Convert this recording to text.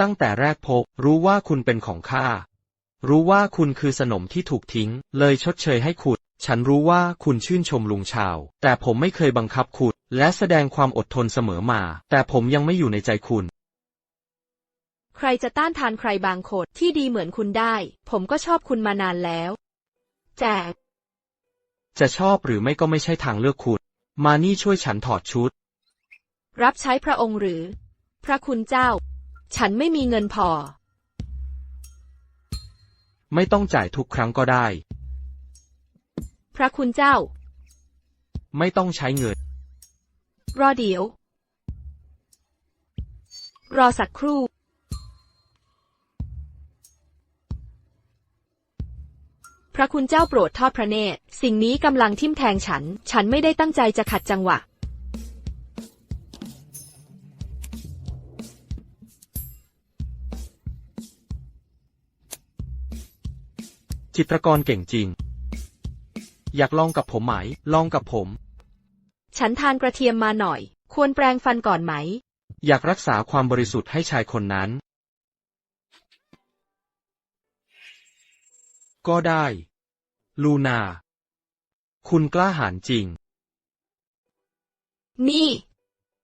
ตั้งแต่แรกพบ รู้ว่าคุณเป็นของข้า รู้ว่าคุณคือสนมที่ถูกทิ้ง เลยชดเชยให้คุณ ฉันรู้ว่าคุณชื่นชมลุงชาว แต่ผมไม่เคยบังคับคุณ และแสดงความอดทนเสมอมา แต่ผมยังไม่อยู่ในใจคุณ ใครจะต้านทานใครบางคนที่ดีเหมือนคุณได้ ผมก็ชอบคุณมานานแล้ว แจก จะชอบหรือไม่ก็ไม่ใช่ทางเลือกคุณ มานี่ช่วยฉันถอดชุด รับใช้พระองค์หรือ พระคุณเจ้า ฉันไม่มีเงินพอ ไม่ต้องจ่ายทุกครั้งก็ได้ พระคุณเจ้า ไม่ต้องใช้เงิน รอเดี๋ยว รอสักครู่ พระคุณเจ้าโปรดทอดพระเนตร สิ่งนี้กำลังทิ่มแทงฉัน ฉันไม่ได้ตั้งใจจะขัดจังหวะ จิตรกรเก่งจริง อยากลองกับผมไหม ลองกับผม ฉันทานกระเทียมมาหน่อย ควรแปรงฟันก่อนไหม อยากรักษาความบริสุทธิ์ให้ชายคนนั้น ก็ได้ ลูนา คุณกล้าหาญจริง นี่